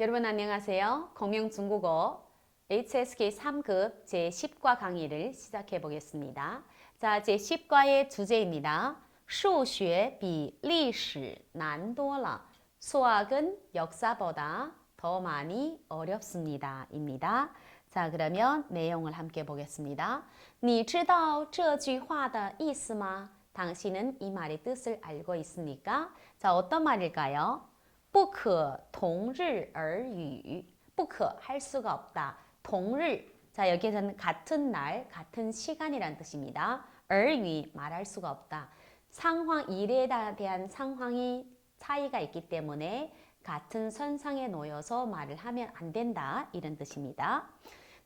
여러분 안녕하세요. 공명 중국어 HSK 3급 제10과 강의를 시작해 보겠습니다. 자, 제10과의 주제입니다. 数学比历史难多了. 수학은 역사보다 더 많이 어렵습니다. 입니다. 자, 그러면 내용을 함께 보겠습니다. 你知道这句话的意思吗? 당신은 이 말의 뜻을 알고 있습니까? 자, 어떤 말일까요? 不可同日而语.不可할 수가 없다. 동일. 자, 여기에서는 같은 날, 같은 시간이란 뜻입니다. 而语 말할 수가 없다. 상황 일에 대한 상황이 차이가 있기 때문에 같은 선상에 놓여서 말을 하면 안 된다. 이런 뜻입니다.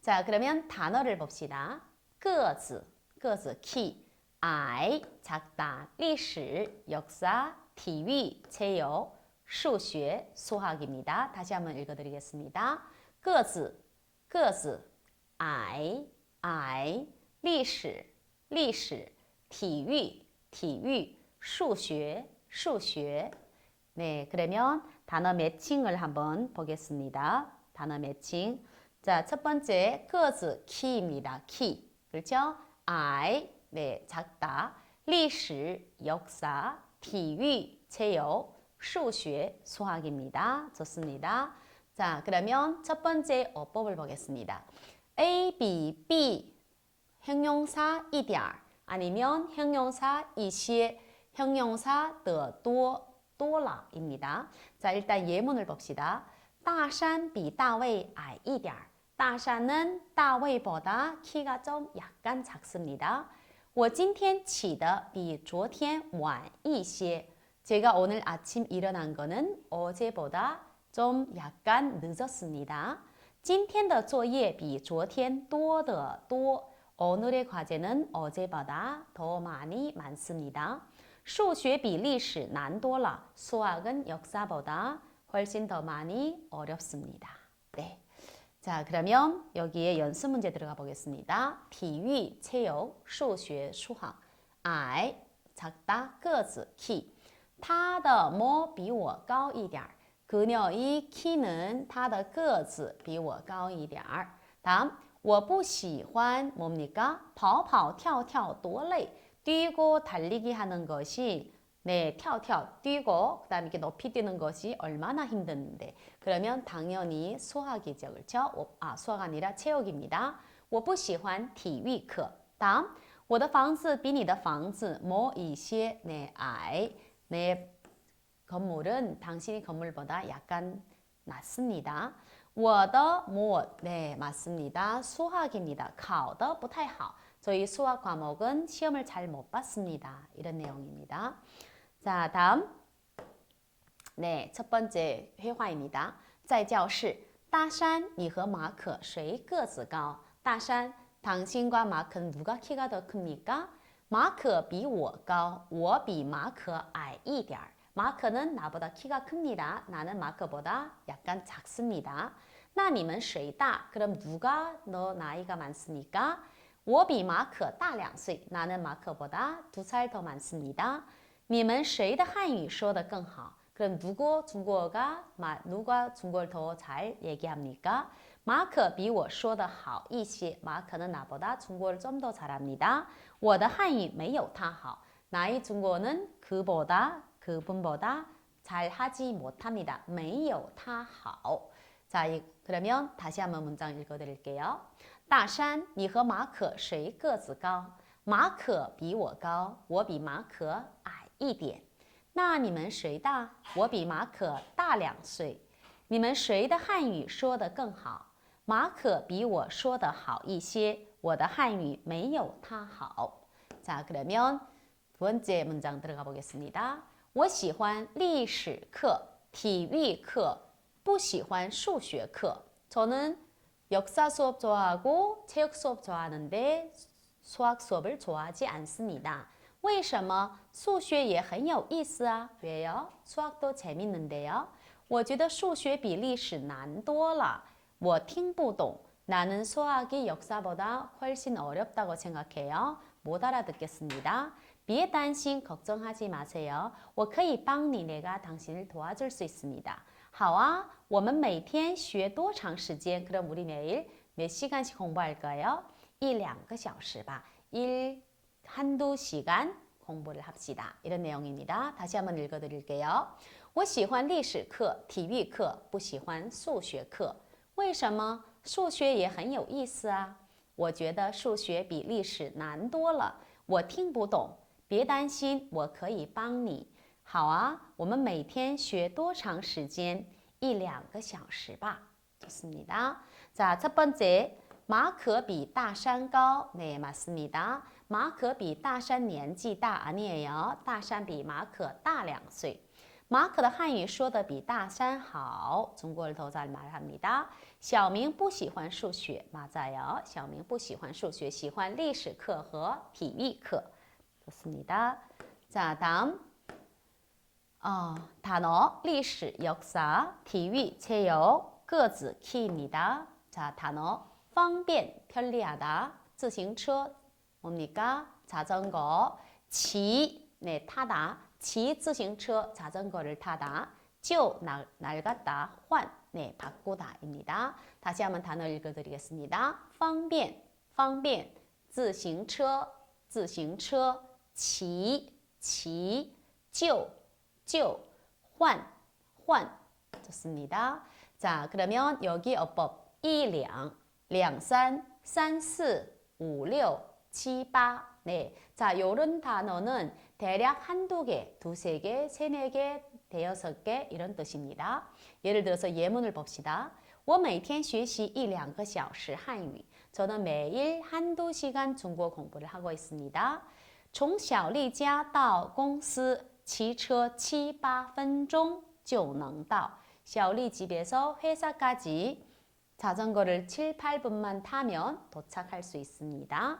자, 그러면 단어를 봅시다. 个子,个子 키, I 작다, 历史 역사, 体育 체육, 数学 수학입니다. 다시 한번 읽어드리겠습니다. 个子,个子 I, I, 历史,历史,体育,体育,数学,数学 네, 그러면 단어 매칭을 한번 보겠습니다. 단어 매칭. 자, 첫 번째, 个子 키입니다. 키. 그렇죠? I, 네, 작다. 历史 역사, 体育 체육, 数学 수학입니다. 좋습니다. 자, 그러면 첫 번째 어법을 보겠습니다. A, B, B 형용사 一点 아니면 형용사 一些 형용사 的多多了입니다. 자, 일단 예문을 봅시다. 大山比大卫矮一点 大山은 大卫보다 키가 좀 약간 작습니다. 我今天起的比昨天晚一些 제가 오늘 아침 일어난 거는 어제보다 좀 약간 늦었습니다. 今天的作业比昨天多得多 오늘의 과제는 어제보다 더 많이 많습니다. 数学比历史难多了 수학은 역사보다 훨씬 더 많이 어렵습니다. 네. 자, 그러면 여기에 연습 문제 들어가 보겠습니다. 体育, 체육, 数学, 수학. I, 작다, 个子, 키. 他的뭐比我高一点 그녀의 키는 他的个子比我高一点 다음, 我不喜欢 뭡니까? 跑跑跳跳多累 뛰고 달리기 하는 것이 네, 跳跳 뛰고 그다음에 이렇게 높이 뛰는 것이 얼마나 힘든데. 그러면 당연히 수학이죠. 그렇죠? 아, 수학 아니라 체육입니다. 我不喜欢体育课. 다음, 我的房子比你的房子뭐一些 네,矮. 내 건물은 당신의 건물보다 약간 낮습니다. 我的뭐 네, 맞습니다. 수학입니다. 考的不太好. 저희 수학 과목은 시험을 잘 못 봤습니다. 이런 내용입니다. 자, 다음. 네, 첫 번째 회화입니다. 在教室,大山,你和马可谁个子高?大山, 당신과 마크는 누가 키가 더 큽니까? 마크 比我高,我比马可矮一点. 마크는 나보다 키가 큽니다. 나는 마크보다 약간 작습니다. 那你们谁大? 그럼 누가 너 나이가 많습니까? 我比马可大两岁. 나는 마크보다 두 살 더 많습니다. 你们谁的汉语说得更好? 그럼 누구 중국어가 누가 중국어를 더 잘 얘기합니까? 마크 比我说的好一些. 마크는 나보다 중국어를 좀 더 잘합니다. 我的汉语没有他好. 나의 중국어는 그보다 그분보다 잘 하지 못합니다. 没有他好. 자, 그러면 다시 한번 문장 읽어 드릴게요. 大山，你和马可谁个子高？马可比我高，我比马可矮一点。那你们谁大？我比马可大两岁。你们谁的汉语说得更好？马可比我说得好一些， 我的汉语没有他好。자그러면두번째문장들어가보겠습니다我喜欢历史课、体育课，不喜欢数学课。저는 역사 수업 좋아하고 체육 수업 좋아하는데 수학 수업을 좋아하지 않습니다. 为什么数学也很有意思啊? 왜요? 수학도 재밌는데요. 我觉得数学比历史难多了.我听不懂. 나는 수학이 역사보다 훨씬 어렵다고 생각해요. 못 알아듣겠습니다. 비에担心 걱정하지 마세요. 我可以帮你 내가 당신을 도와줄 수 있습니다. 好啊, 我们每天学多长时间? 그럼 우리 매일 몇 시간씩 공부할까요? 1~2个小时吧. 1 한두 시간 공부를 합시다. 이런 내용입니다. 다시 한번 읽어 드릴게요. 我喜欢历史课、体育课，不喜欢数学课。为什么？ 数学也很有意思啊。我觉得数学比历史难多了，我听不懂。别担心，我可以帮你。好啊，我们每天学多长时间？一两个小时吧。좋습니다 자， 첫번째马可比大山高。네맞습니다马可比大山年纪大啊，你也要。大山比马可大两岁。 马可的汉语说的比大山好。中国人都在말합니다小明不喜欢数学，马在요小明不喜欢数学，喜欢历史课和体育课。좋습니다 자， 다음 어， 단어历史역사体育체육各自 키입니다. 자, 단어 方便 편리하다. 自行车 뭡니까? 자전거. 지 네, 타다. 지 自行车 자전거를 타다. 就 날, 낡았다. 환 네, 바꾸다입니다. 다시 한번 단어 읽어 드리겠습니다. 方便方便自行车自行车骑骑旧旧, 환, 환. 좋습니다. 자, 그러면 여기 어법 1량, 2, 3, 3, 4, 5, 6, 7, 8. 네. 자, 요런 단어는 대략 한두 개, 두세 개, 세네 개, 대여섯 개 이런 뜻입니다. 예를 들어서 예문을 봅시다. 我每天学习一两个小时汉语. 저는 매일 한두 시간 중국어 공부를 하고 있습니다. 从小丽家到公司骑车七八分钟就能到. 샤올리 집에서 회사까지 자전거를 7, 8분만 타면 도착할 수 있습니다.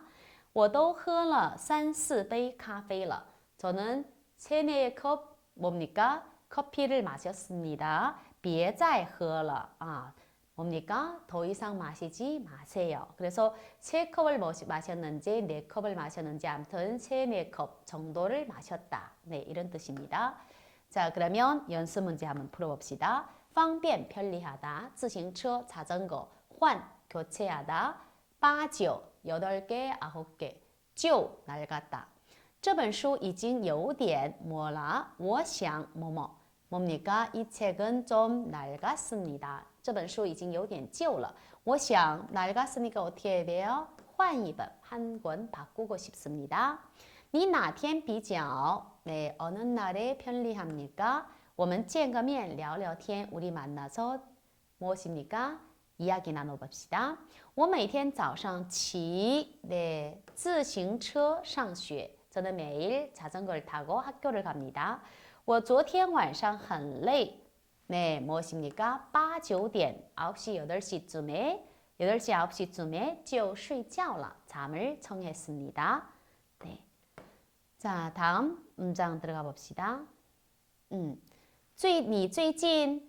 我都喝了三四杯咖啡了. 저는 세네 컵 뭡니까? 커피를 마셨습니다. 别再喝了. 아, 뭡니까? 더 이상 마시지 마세요. 그래서 세 컵을 마셨는지 네 컵을 마셨는지 아무튼 세네 컵 정도를 마셨다. 네, 이런 뜻입니다. 자, 그러면 연습 문제 한번 풀어봅시다. 方便 편리하다. 自行车 자전거. 换 교체하다. 八九 8개, 9개. 旧 낡았다. 这本书已经有点뭐라我想뭐뭐 뭡니까? 이 책은 좀 낡았습니다. 这本书已经有点旧了.我想 낡았으니까 어떻게 해야 돼요? 换一本한 권 바꾸고 싶습니다. 你哪天比较 네, 어느 날에 편리합니까? 我们见个面聊聊天. 우리 만나서 무엇입니까? 이야기 나눠봅시다. 我每天早上骑 네, 自行车上学. 저는 매일 자전거를 타고 학교를 갑니다. 我昨天晚上很累. 네, 무엇입니까? 8, 9点, 9시, 8시쯤에 8시, 9시쯤에 就睡觉了. 잠을 청했습니다. 네. 자, 다음 문장 들어가 봅시다. 음. 最你最近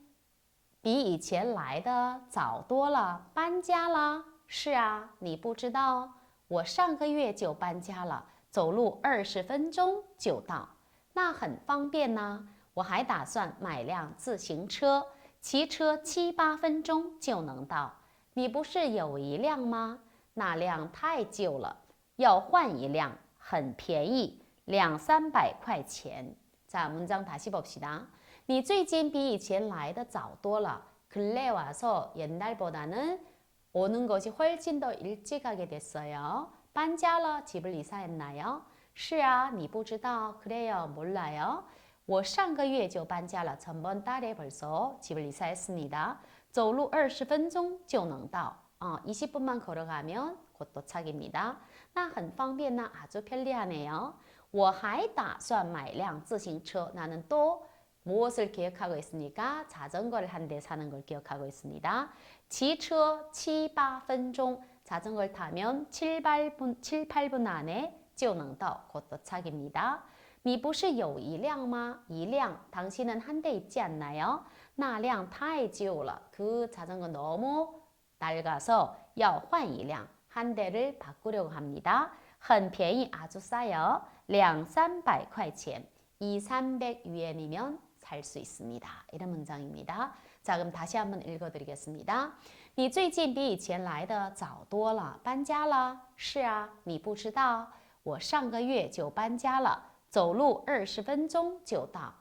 比以前来的早多了，搬家了。是啊，你不知道，我上个月就搬家了， 走路二十分钟就到。那很方便呢。我还打算买辆自行车，骑车七八分钟就能到。你不是有一辆吗？那辆太旧了，要换一辆，很便宜，两三百块钱。자문장다시봅시다你最近比以前来的早多了。근래와서옛날보다는오는것이훨씬더일찍하게됐어요 搬家了，집을이사했나요是啊，你不知道。그래요몰라요我上个月就搬家了，전번달에벌써집을이사했습니다走路二十分钟就能到。어20분만걸어가면곧도착입니다那很方便呢，아주편리하네요我还打算买辆自行车。나는또 무엇을 계획하고 있습니까? 자전거를 한 대 사는 걸 기억하고 있습니다. 지车 7, 8分钟 자전거를 타면 7, 8분, 7, 8분 안에 就能到곧 도착입니다. 你不是有一辆吗?一辆 당신은 한 대 있지 않나요? 那辆太旧了. 그 자전거 너무 낡아서 要换一辆한 대를 바꾸려고 합니다. 很便宜 아주 싸요. 2,300块钱. 2, 300 유엔이면 살수 있습니다. 이런 문장입니다. 자, 그럼 다시 한번 읽어드리겠습니다. 你最近比以前来的早多了，搬家了？是啊，你不知道，我上个月就搬家了，走路二十分钟就到，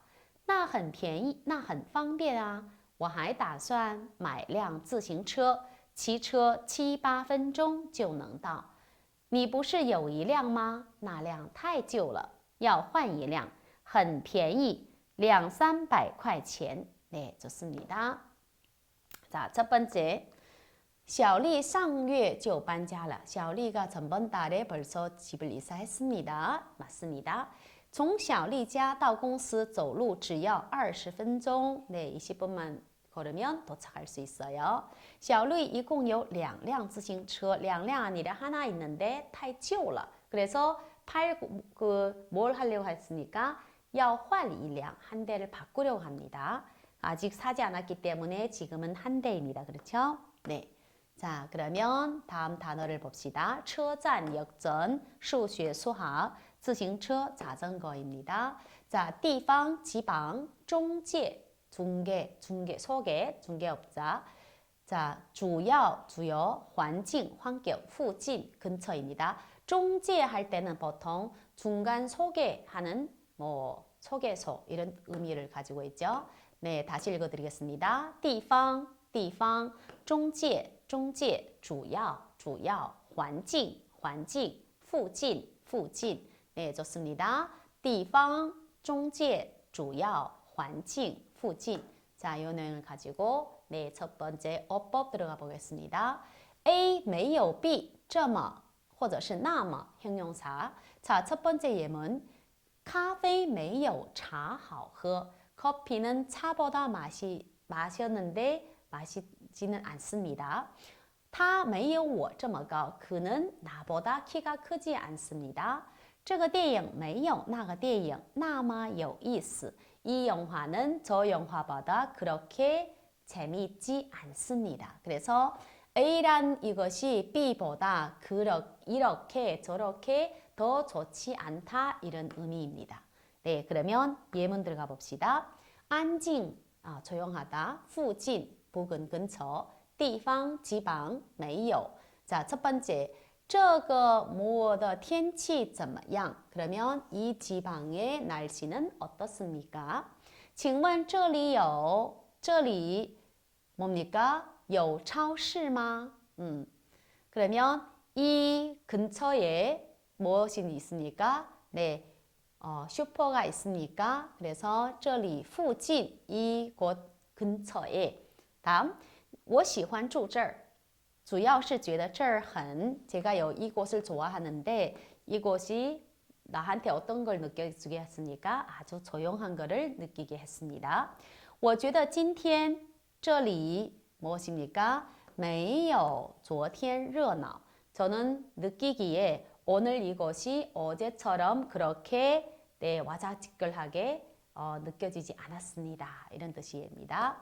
那很便宜，那很方便啊。我还打算买辆自行车，骑车七八分钟就能到。你不是有一辆吗？那辆太旧了，要换一辆，很便宜，两三百块钱。 네, 좋습니다. 자, 첫 번째. 小丽上月就搬家了. 小丽가 전번 달에 벌써 집을 이사했습니다. 맞습니다. 从小丽家到公司走路只要二十分钟. 네, 20분만 걸으면 도착할 수 있어요. 小丽一共有两辆自行车, 两辆 아니라 하나 있는데 太旧了. 그래서 팔그뭘 하려고 했으니까 要换一辆, 한 대를 바꾸려고 합니다. 아직 사지 않았기 때문에 지금은 한 대입니다. 그렇죠? 네. 자, 그러면 다음 단어를 봅시다. 车站, 역전, 数学, 수학, 自行车, 자전거입니다. 자, 地方, 지방, 中介, 중개, 중개, 소개, 중개업자. 자, 主要, 주요, 环境, 환경, 附近, 근처입니다. 中介 할 때는 보통 중간 소개하는 뭐 소개소 이런 의미를 가지고 있죠. 네, 다시 읽어드리겠습니다. 地方,地方,中介, 中介,主要,主要,环境,环境,附近,附近. 네, 좋습니다. 地方,中介,主要,环境,附近. 자, 이 내용을 가지고 네, 첫 번째 어법 들어가 보겠습니다. A 没有 B 这么或者是那么 형용사. 자, 첫 번째 예문 咖啡没有茶好喝. 커피는 차보다 맛이 마셨는데 마 시지는 않습니다. 他没有我这么高. 그는 나보다 키가 크지 않습니다. 这个电影没有那个电影那么有意思. 이 영화는 저 영화보다 그렇게 재미있지 않습니다. 그래서 A란 이것이 B보다 그렇, 이렇게 저렇게 더 좋지 않다 이런 의미입니다. 네, 그러면 예문 들어가 봅시다. 안징, 아, 조용하다. 附近, 부근 근처. 地方, 지방, 没有. 자, 첫 번째. 这个뭐的天气怎么样? 그러면 이 지방의 날씨는 어떻습니까? 请问这里有这里 뭡니까? 有超市吗? 음. 그러면 이 근처에 무엇이 있습니까? 네, 어, 슈퍼가 있습니까? 그래서 这里附近 이곳 근처에 다음 我喜欢住这儿主要是觉得这儿很 제가 요 이곳을 좋아하는데 이곳이 나한테 어떤 걸 느껴지게 했습니까? 아주 조용한 거를 느끼게 했습니다. 我觉得今天这里 무엇입니까? 没有昨天热闹 저는 느끼기에 오늘 이것이 어제처럼 그렇게 네, 와자지껄하게 어, 느껴지지 않았습니다. 이런 뜻입니다.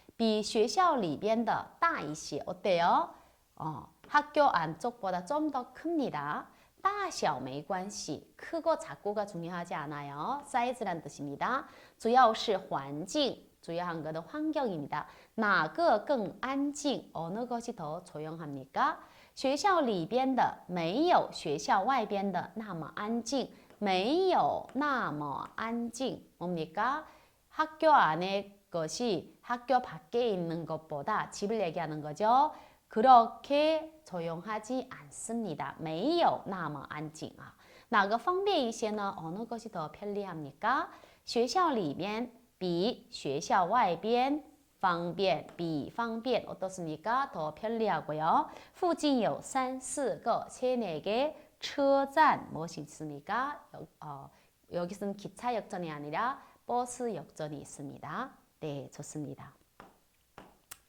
比学校里边的大一些。어때요？ 어， 학교안쪽보다좀더큽니다大小没关系，크고작고가중요하지않아요。 size 란뜻입니 다。 主要是环境，主要한것은환경입니다哪个更安静？어느것이더조용합니까学校里边的没有学校外边的那么安静，没有那么安静。뭡니까학교안의것이 학교밖에있는것보다집을얘기하는거죠 그렇게 조용하지 않습니다. 没有那么安静啊.哪个方便一些呢? 어느 것이 더 편리합니까? 学校里面比学校外边方便比方便 어떻습니까? 더 편리하고요. 附近有三四个 세네 개车站 무엇이 있습니까? 여, 어, 여기서는 기차 역전이 아니라 버스 역전이 있습니다. 네, 좋습니다.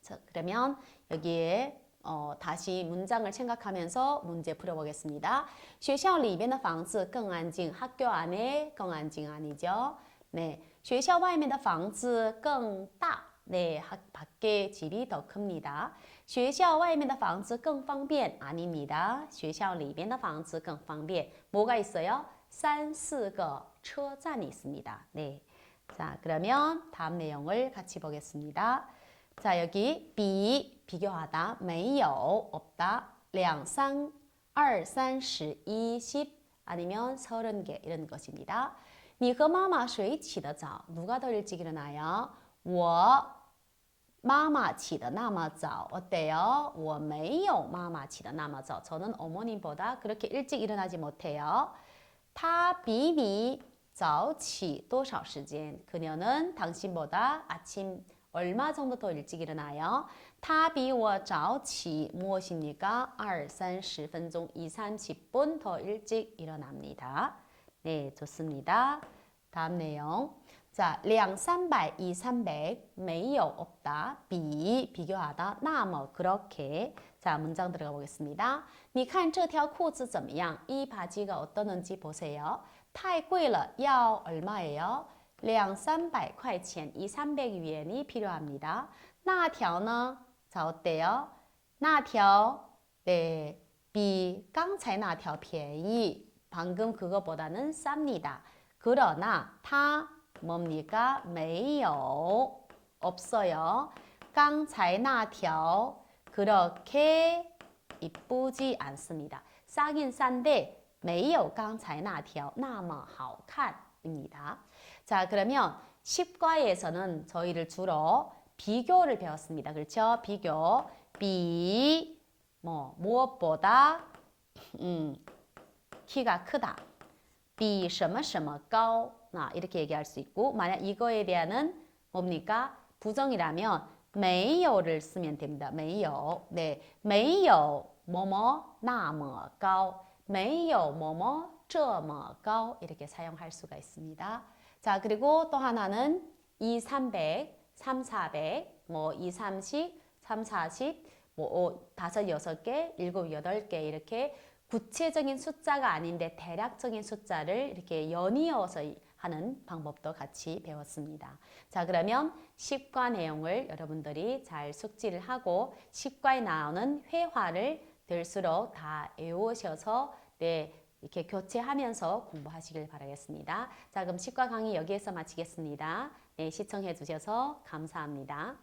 자, 그러면 여기에 어, 다시 문장을 생각하면서 문제 풀어보겠습니다. 学校里面的房子更安静. 학교 안에 更安静 아니죠? 네, 学校外面的房子更大. 네, 학, 밖에 집이 더 큽니다. 学校外面的房子更方便 아닙니다. 学校里面的房子更方便. 뭐가 있어요? 三四个车站이 있습니다. 네. 자, 그러면 다음 내용을 같이 보겠습니다. 자, 여기 비 비교하다 没有 없다 两三二三十一十 아니면 30개 이런 것입니다. 你和妈妈谁起得早? 누가 더 일찍 일어나요? 我妈妈起得那么早 어때요? 我没有妈妈起得那么早 저는 어머님보다 그렇게 일찍 일어나지 못해요. 他比你 早起多少时间? 그녀는 당신보다 아침 얼마 정도 더 일찍 일어나요? 他比我早起 무엇입니까? 2, 30分钟, 2, 30분 더 일찍 일어납니다. 네, 좋습니다. 다음 내용. 자, 2, 300, 2, 300, 没有 없다, 比 비교하다, 那么 그렇게. 자, 문장 들어가 보겠습니다. 你看这条裤子怎么样? 이 바지가 어떠는지 보세요. 太贵了, 要 얼마예요? 2, 300块钱, 이 300위엔이 필요합니다. 那条呢? 자, 어때요? 那条, 네, 比刚才那条便宜. 방금 그거보다는 쌉니다. 그러나, 它 뭡니까? 没有 없어요. 刚才那条 그렇게 이쁘지 않습니다. 싸긴 싼데 没有刚才那条那么好看입니다. 자, 그러면 10과에서는 저희를 주로 비교를 배웠습니다. 그렇죠? 비교. 비, 뭐, 무엇보다, 음, 키가 크다. 비, 什么什么高. 나, 이렇게 얘기할 수 있고, 만약 이거에 대한은 뭡니까? 부정이라면, 没有를 쓰면 됩니다. 没有. 네. 没有 뭐뭐 那么高. 매요 뭐뭐 쩌머고 이렇게 사용할 수가 있습니다. 자 그리고 또 하나는 2, 300, 3, 400, 뭐 2, 30, 3, 40, 뭐 5, 5, 6개, 7, 8개 이렇게 구체적인 숫자가 아닌데 대략적인 숫자를 이렇게 연이어서 하는 방법도 같이 배웠습니다. 자 그러면 10과 내용을 여러분들이 잘 숙지를 하고 10과에 나오는 회화를 될수록 다 외우셔서 네, 이렇게 교체하면서 공부하시길 바라겠습니다. 자, 그럼 치과 강의 여기에서 마치겠습니다. 네, 시청해 주셔서 감사합니다.